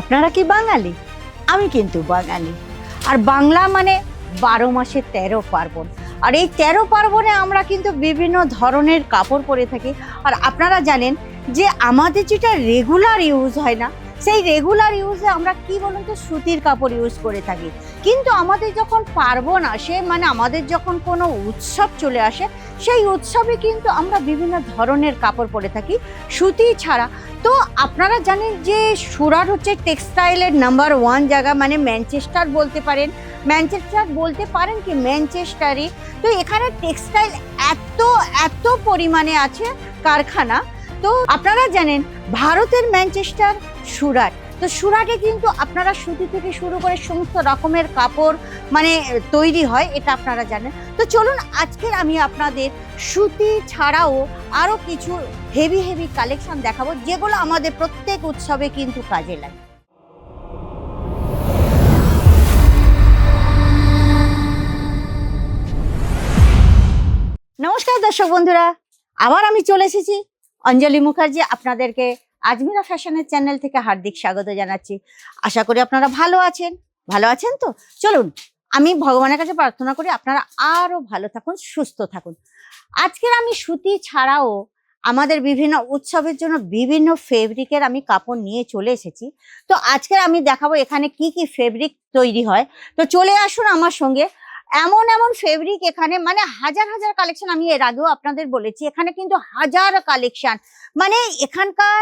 আপনারা কি বাঙালি? আমি কিন্তু বাঙালি। আর বাংলা মানে বারো মাসে তেরো পার্বণ। আর এই তেরো পার্বণে আমরা কিন্তু বিভিন্ন ধরনের কাপড় পরে থাকি। আর আপনারা জানেন যে আমাদের যেটা রেগুলার ইউজ হয় না, সেই রেগুলার ইউজে আমরা কি বলুন তো, সুতির কাপড় ইউজ করে থাকি। কিন্তু আমাদের যখন পার্বণ আসে মানে আমাদের যখন কোনো উৎসব চলে আসে সেই উৎসবে কিন্তু আমরা বিভিন্ন ধরনের কাপড় পরে থাকি, সুতি ছাড়া। তো আপনারা জানেন যে সুরাট হচ্ছে টেক্সটাইলের নাম্বার ওয়ান জায়গা মানে ম্যানচেস্টার বলতে পারেন। ম্যানচেস্টার বলতে পারেন কি ম্যানচেস্টারই। তো এখানে টেক্সটাইল এত এত পরিমাণে আছে কারখানা। তো আপনারা জানেন, ভারতের ম্যানচেস্টার সুরাট তো সুরাটে কিন্তু আপনারা সুতি থেকে শুরু করে সমস্ত রকমের কাপড় মানে তৈরি হয়, এটা আপনারা জানেন। তো চলুন আজকের আমি আপনাদের সুতি ছাড়াও আরও কিছু হেভি হেভি কালেকশন দেখাবো, যেগুলো আমাদের প্রত্যেক উৎসবে কিন্তু কাজে লাগে। নমস্কার দর্শক বন্ধুরা, আবার আমি চলে এসেছি অঞ্জলি মুখার্জি আপনাদেরকে আজমিরা ফ্যাশনের চ্যানেল থেকে হার্দিক স্বাগত জানাচ্ছি। আশা করি আপনারা ভালো আছেন। ভালো আছেন তো? চলুন, আমি ভগবানের কাছে প্রার্থনা করি আপনারা আরও ভালো থাকুন, সুস্থ থাকুন। আজকের আমি সুতি ছাড়াও আমাদের বিভিন্ন উৎসবের জন্য বিভিন্ন ফেব্রিকের আমি কাপড় নিয়ে চলে এসেছি। তো আজকের আমি দেখাবো এখানে কি কি ফেব্রিক তৈরি হয়। তো চলে আসুন আমার সঙ্গে। এমন এমন ফেব্রিক এখানে মানে হাজার হাজার কালেকশন আমি এর আগেও আপনাদের বলেছি, এখানে কিন্তু হাজার কালেকশন মানে এখানকার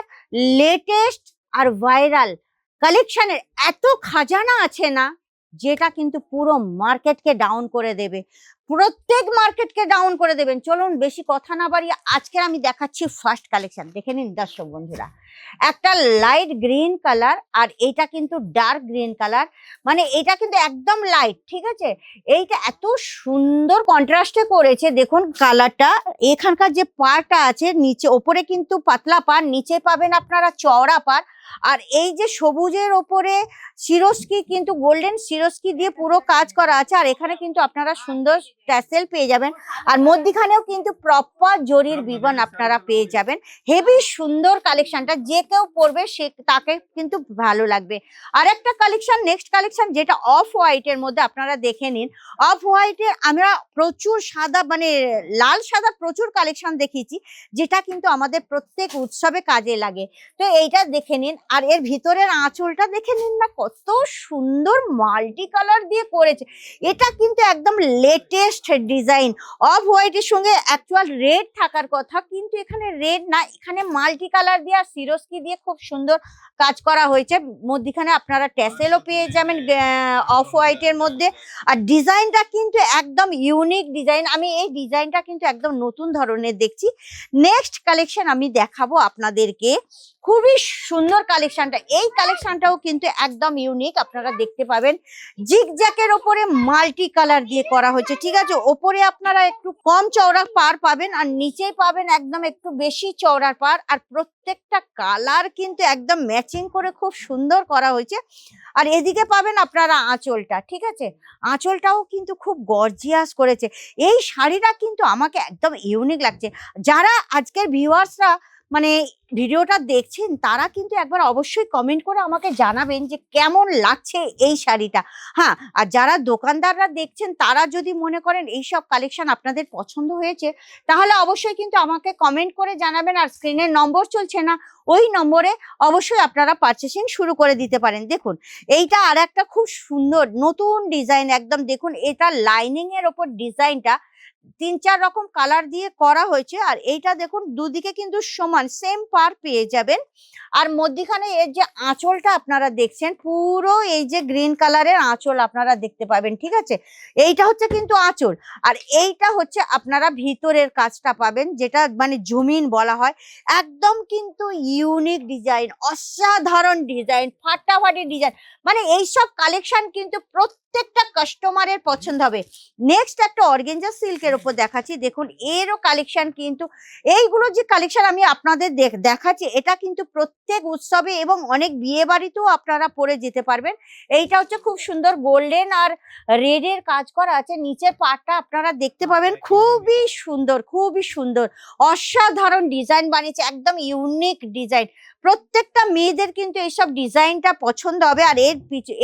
লেটেস্ট আর ভাইরাল কালেকশনের এত খাজানা আছে না, যেটা কিন্তু পুরো মার্কেটকে ডাউন করে দেবে। প্রত্যেক মার্কেটকে ডাউন করে দেবেন। চলুন বেশি কথা না বাড়িয়ে আজকে আমি দেখাচ্ছি ফার্স্ট কালেকশন দেখে নিন দর্শক বন্ধুরা। একটা লাইট গ্রিন কালার আর এইটা কিন্তু ডার্ক গ্রিন কালার মানে এটা কিন্তু একদম লাইট ঠিক আছে? এইটা এত সুন্দর কন্ট্রাস্টে করেছে। দেখুন কালারটা এখানকার যে পাড়টা আছে, নিচে, ওপরে কিন্তু পাতলা পাড় নিচে পাবেন আপনারা চওড়া পাড় আর এই যে সবুজের ওপরে সিরস্কি কিন্তু গোল্ডেন সিরস্কি দিয়ে পুরো কাজ করা আছে। আর এখানে কিন্তু আপনারা সুন্দর ট্যাসেল পেয়ে যাবেন। আর মধ্যিখানেও কিন্তু প্রপার জরির বিবন আপনারা পেয়ে যাবেন। হেভি সুন্দর কালেকশনটা যে কেউ পরবে সে তাকে কিন্তু ভালো লাগবে। আর একটা কালেকশন নেক্সট কালেকশন যেটা অফ হোয়াইটের মধ্যে আপনারা দেখে নিন। অফ হোয়াইটে আমরা প্রচুর সাদা মানে লাল সাদা প্রচুর কালেকশন দেখিয়েছি যেটা কিন্তু আমাদের প্রত্যেক উৎসবে কাজে লাগে। তো এইটা দেখে নিন। আর এর ভিতরের আঁচলটা দেখে নিন না কত সুন্দর মাল্টি কালার দিয়ে করেছে। এটা কিন্তু একদম লেটেস্ট ডিজাইন অফ হোয়াইটের সঙ্গে অ্যাকচুয়াল রেড থাকার কথা। কিন্তু এখানে রেড না, এখানে মাল্টি কালার দিয়ে আর সিরস্কি দিয়ে খুব সুন্দর কাজ করা হয়েছে। মধ্যিখানে আপনারা ট্যাসেলও পেয়ে যাবেন অফ হোয়াইটের মধ্যে। আর ডিজাইনটা কিন্তু একদম ইউনিক ডিজাইন আমি এই ডিজাইনটা কিন্তু একদম নতুন ধরনের দেখছি। নেক্সট কালেকশন আমি দেখাবো আপনাদেরকে। খুবই সুন্দর কালেকশনটা এই কালেকশনটাও কিন্তু একদম ইউনিক আপনারা দেখতে পাবেন। জিগ জ্যাকের ওপরে মাল্টি কালার দিয়ে করা হয়েছে। ঠিক আছে? ওপরে আপনারা একটু কম চওড়া পার পাবেন আর নিচেই পাবেন একদম একটু বেশি চওড়ার পার। আর প্রত্যেকটা কালার কিন্তু একদম ম্যাচিং করে খুব সুন্দর করা হয়েছে। আর এদিকে পাবেন আপনারা আঁচলটা, ঠিক আছে? আঁচলটাও কিন্তু খুব গর্জিয়াস করেছে। এই শাড়িটা কিন্তু আমাকে একদম ইউনিক লাগছে। যারা আজকের ভিউয়ার্সরা মানে ভিডিওটা দেখছেন, তারা কিন্তু একবার অবশ্যই কমেন্ট করে আমাকে জানাবেন যে কেমন লাগছে এই শাড়িটা। হ্যাঁ আর যারা দোকানদাররা দেখছেন, তারা যদি মনে করেন এই সব কালেকশন আপনাদের পছন্দ হয়েছে, তাহলে অবশ্যই কিন্তু আমাকে কমেন্ট করে জানাবেন। আর স্ক্রিনের নম্বর চলছে না, ওই নম্বরে অবশ্যই আপনারা পারচেসিং শুরু করে দিতে পারেন। দেখুন, এইটা আর একটা খুব সুন্দর, নতুন ডিজাইন একদম দেখুন, এটা লাইনিং এর ওপর ডিজাইনটা তিন চার রকম কালার দিয়ে করা হয়েছে। আর এইটা দেখুন, দুদিকে কিন্তু সমান সেম পার পেয়ে যাবেন। আর মধ্যিখানে এর যে আঁচলটা আপনারা দেখছেন, পুরো এই যে গ্রিন কালারের আঁচল আপনারা দেখতে পাবেন, ঠিক আছে? এইটা হচ্ছে কিন্তু আঁচল। আর এইটা হচ্ছে আপনারা ভিতরের কাজটা পাবেন, যেটা মানে জমিন বলা হয়। একদম কিন্তু ইউনিক ডিজাইন অসাধারণ ডিজাইন ফাটাফাটি ডিজাইন মানে এইসব কালেকশন কিন্তু প্রত্যেকটা কাস্টমারের পছন্দ হবে। নেক্সট একটা অর্গেঞ্জা সিল্কের উপর দেখাচ্ছি। দেখুন এরও কালেকশন কিন্তু এইগুলো যে কালেকশন আমি আপনাদের দেখ- দেখাচ্ছি এটা কিন্তু প্রত্যেক উৎসবে এবং অনেক বিয়ে বাড়িতেও আপনারা পরে যেতে পারবেন। এইটা হচ্ছে খুব সুন্দর গোল্ডেন আর রেডের কাজ করা আছে। নিচের পাটটা আপনারা দেখতে পাবেন খুবই সুন্দর খুবই সুন্দর। অসাধারণ ডিজাইন বানিয়েছে একদম ইউনিক ডিজাইন প্রত্যেকটা মেয়েদের কিন্তু এইসব ডিজাইনটা পছন্দ হবে আর এর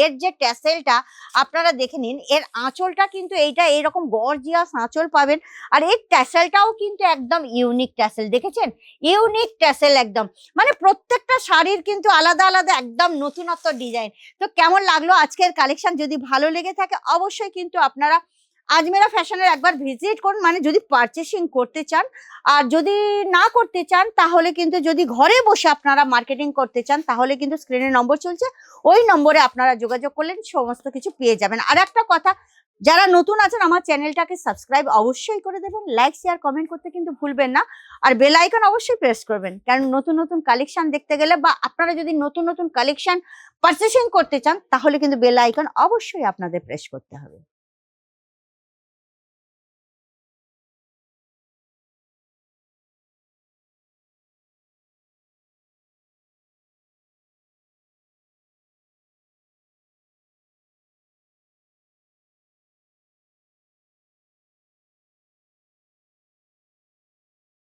এর যে ট্যাসেলটা, আপনারা দেখে নিন, এর আঁচলটা কিন্তু এইটা এরকম গর্জিয়াস আঁচল পাবেন আর এর ট্যাসেলটাও কিন্তু একদম ইউনিক ট্যাসেল দেখেছেন? ইউনিক ট্যাসেল একদম। মানে প্রত্যেকটা শাড়ির কিন্তু আলাদা আলাদা একদম নতুনত্ব ডিজাইন তো কেমন লাগল আজকের কালেকশন যদি ভালো লেগে থাকে, অবশ্যই কিন্তু আপনারা আজমেরা ফ্যাশনের একবার ভিজিট করুন মানে যদি পারচেসিং করতে চান, আর যদি না করতে চান, তাহলে কিন্তু যদি ঘরে বসে আপনারা মার্কেটিং করতে চান, তাহলে কিন্তু স্ক্রিনে নম্বর চলছে। ওই নম্বরে আপনারা যোগাযোগ করলেন, সমস্ত কিছু পেয়ে যাবেন। আর একটা কথা, যারা নতুন আছেন, আমার চ্যানেলটাকে সাবস্ক্রাইব অবশ্যই করে দেবেন লাইক শেয়ার কমেন্ট করতে কিন্তু ভুলবেন না, আর বেল আইকন অবশ্যই প্রেস করবেন। কারণ নতুন নতুন কালেকশন দেখতে গেলে বা আপনারা যদি নতুন নতুন কালেকশন পারচেসিং করতে চান, তাহলে কিন্তু বেল আইকন অবশ্যই আপনাদের প্রেস করতে হবে।